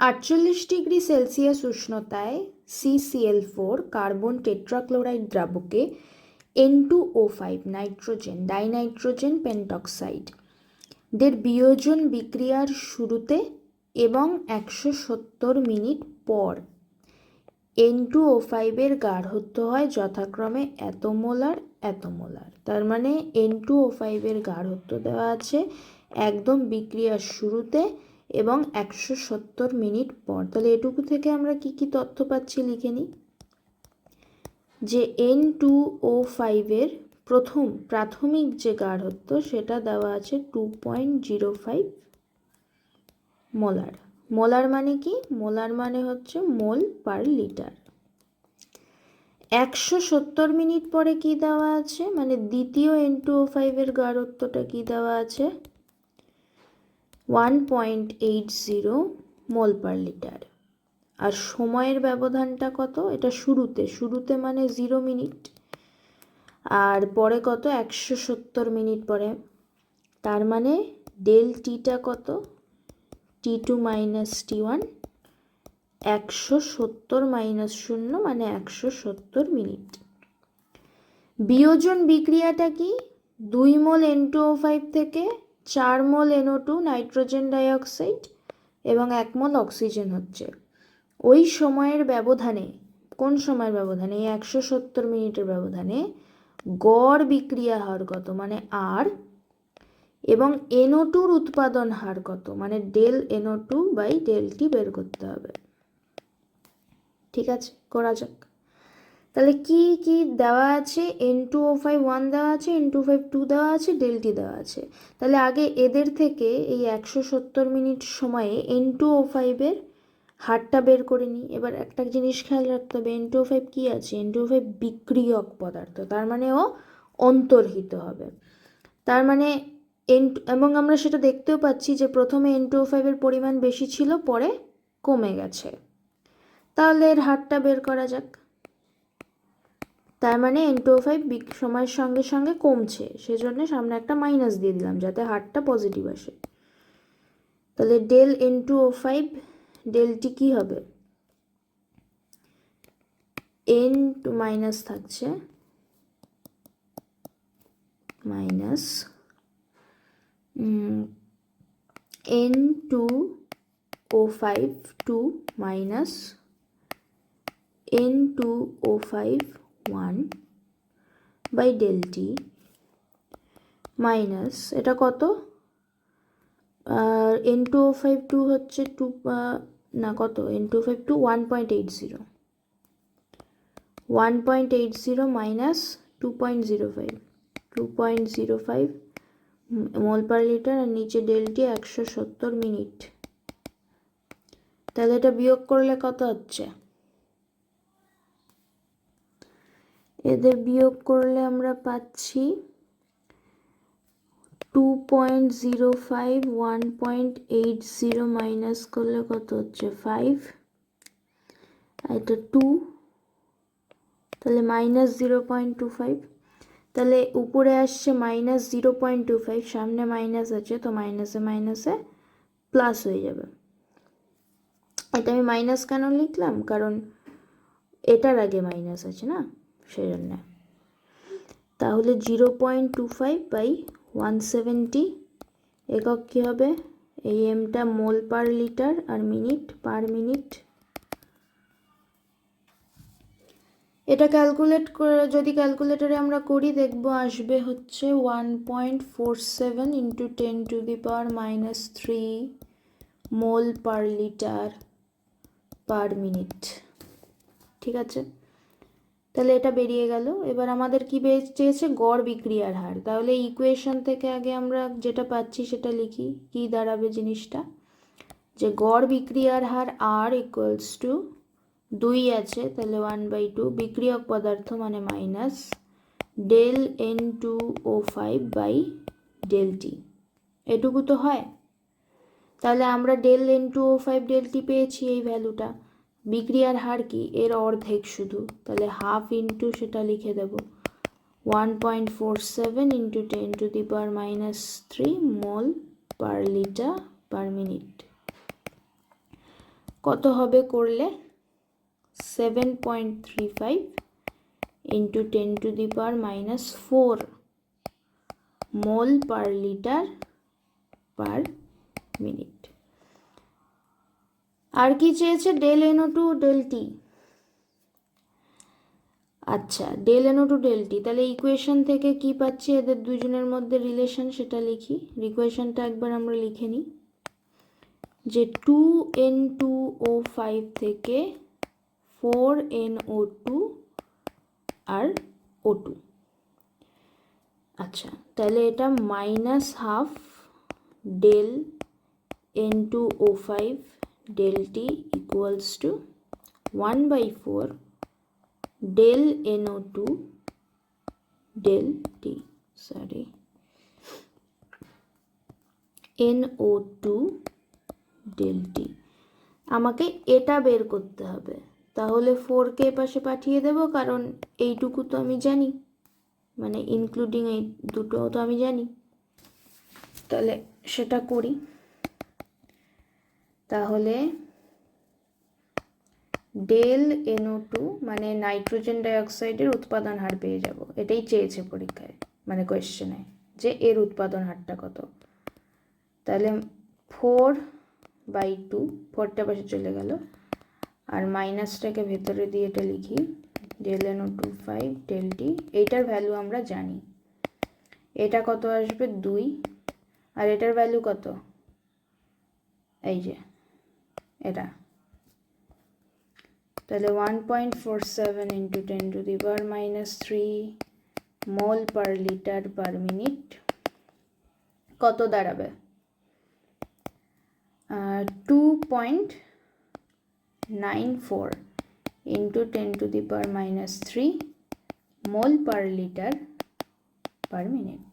আটচল্লিশ degree Celsius উষ্ণতায় CCL four carbon tetrachloride দ্রাবকে N two O five nitrogen, dinitrogen, pentoxide. দের বিয়োজন বিক্রিয়ার শুরুতে এবং একশো সত্তর মিনিট পর। এন টু ও ফাইভের গাঢ়ত্ব হয় যথাক্রমে এত মোলার এত মোলার তার মানে এন টু ও ফাইভের গাঢ়ত্ব দেওয়া আছে একদম বিক্রিয়ার শুরুতে এবং একশো সত্তর মিনিট পর। তাহলে এটুকু থেকে আমরা কি কি তথ্য পাচ্ছি লিখে নিই? যে এন টু ও ফাইভের প্রথম প্রাথমিক যে গাঢ়ত্ব, সেটা দেওয়া আছে two point zero five molar. Molar মানে কি? মোলার মানে হচ্ছে মোল পার লিটার। একশো সত্তর মিনিট পরে কি দেওয়া আছে? মানে দ্বিতীয় এন টু ও ফাইভের গাঢ়ত্বটা কি দেওয়া আছে? One point eight zero mole per litre আর সময়ের ব্যবধানটা কত? এটা শুরুতে। শুরুতে মানে জিরো মিনিট আর পরে কত? একশো সত্তর মিনিট পরে। তার মানে ডেল টিটা কত? T two minus T one একশো সত্তর মাইনাস শূন্য মানে একশো সত্তর মিনিট বিয়োজন বিক্রিয়াটা কি? দুই mole N two O five থেকে চার mole NO two nitrogen dioxide এবং এক মোল অক্সিজেন হচ্ছে। ওই সময়ের ব্যবধানে, কোন সময়ের ব্যবধানে? এই একশো সত্তর মিনিটের ব্যবধানে গড় বিক্রিয়া হার কত? মানে আর এবং এনও টুর উৎপাদন হার কত? মানে del NO two by del T বের করতে হবে। ঠিক আছে, করা যাক। তাহলে কি কি দেওয়া আছে? N two O five one দেওয়া আছে এন টু ফাইভ টু দেওয়া আছে ডেলটি দেওয়া আছে। তাহলে আগে এদের থেকে এই একশো সত্তর মিনিট সময়ে এন টু ও ফাইভের হারটা বের করে নিই। এবার একটা জিনিস খেয়াল রাখতে হবে এন টু ও ফাইভ কী আছে? এন টু ও ফাইভ বিক্রিয়ক পদার্থ, তার মানে ও অন্তর্হিত হবে। তার মানে এন এবং আমরা সেটা দেখতেও পাচ্ছি যে প্রথমে এন টু ও ফাইভের পরিমাণ বেশি ছিল, পরে কমে গেছে। তাহলে এর হারটা বের করা যাক। তার মানে এন টু ফাইভ সময়ের সঙ্গে সঙ্গে কমছে। সেজন্য সামনে একটা মাইনাস দিয়ে দিলাম, যাতে হারটা পজিটিভ আসে। তাহলে del N two O five del T কী হবে? এন টু মাইনাস থাকছে minus N two O five two minus N two O five one by del T minus এটা কত? আর N two O five two হচ্ছে two না কত? N two five two one point eight zero one point eight zero minus two point zero five two point zero five mole per litre আর নিচে ডেলটি একশো সত্তর minute. তাহলে এটা বিয়োগ করলে কত হচ্ছে? এদের বিয়োগ করলে আমরা পাচ্ছি two point zero five one point eight zero minus করলে কত হচ্ছে ফাইভ এটা টু তাহলে minus zero point two five তাহলে উপরে আসছে minus zero point two five সামনে মাইনাস আছে, তো মাইনাসে মাইনাসে প্লাস হয়ে যাবে। এটা আমি মাইনাস কেন লিখলাম? কারণ এটার আগে মাইনাস আছে না। সেই জন্য তাহলে zero point two five by one seventy একক কী হবে? এই এমটা মোল পার লিটার আর মিনিট পার মিনিট। এটা ক্যালকুলেট যদি ক্যালকুলেটরে আমরা করি, দেখব আসবে হচ্ছে one point four seven into ten to the power minus three mole per litre per minute. ঠিক আছে? তাহলে এটা বেরিয়ে গেল। এবার আমাদের কি চেয়েছে? গড় বিক্রিয়ার হার। তাহলে ইকুয়েশন থেকে আগে আমরা যেটা পাচ্ছি সেটা লিখি। কি দাঁড়াবে জিনিসটা? যে গড় বিক্রিয়ার হার আর ইকুয়ালস টু দুই আছে, তাহলে ওয়ান বাই টু বিক্রিয়ক পদার্থ মানে minus del N two O five by del T এটুকু তো হয়। তাহলে আমরা del N two O five del T পেয়েছি এই ভ্যালুটা বিক্রিয়ার হার কি? এর অর্ধেক শুধু। তাহলে হাফ ইন্টু সেটা লিখে দেব। One point four seven into ten to the power minus three mole per litre per minute কত হবে করলে? Seven point three five into ten to the power minus four mole per litre per minute আর কি চেয়েছে? Del NO two del T আচ্ছা del NO two del T তাহলে equation থেকে কি পাচ্ছি? এদের দুজনের মধ্যে রিলেশন সেটা লিখি। ইকুয়েশনটা একবার আমরা লিখে নিই। যে two N two O five থেকে ফোর এন ও টু আর ও টু আচ্ছা তাহলে এটা minus half del N two O five equals to one by four del NO two del T sorry NO two del T আমাকে এটা বের করতে হবে। তাহলে ফোরকে পাশে পাঠিয়ে দেব, কারণ এইটুকু তো আমি জানি। মানে ইনক্লুডিং এই দুটো তো আমি জানি। তাহলে সেটা করি। তাহলে ডেল এনও টু মানে নাইট্রোজেন ডাইঅক্সাইডের উৎপাদন হার পেয়ে যাব। এটাই চেয়েছে পরীক্ষায় মানে কোয়েশ্চেনে যে এর উৎপাদন হারটা কত। তাহলে ফোর বাই টু ফোরটা পাশে চলে গেল। আর মাইনাসটাকে ভেতরে দিয়ে এটা লিখি, del NO two five del T এইটার ভ্যালু আমরা জানি। এটা কত আসবে? দুই। আর এটার ভ্যালু কত? এই যে এটা। তাহলে one point four seven into ten to the power minus three mole per litre per minute কত দাঁড়াবে? Two point nine four into ten to the power minus three mole per litre per minute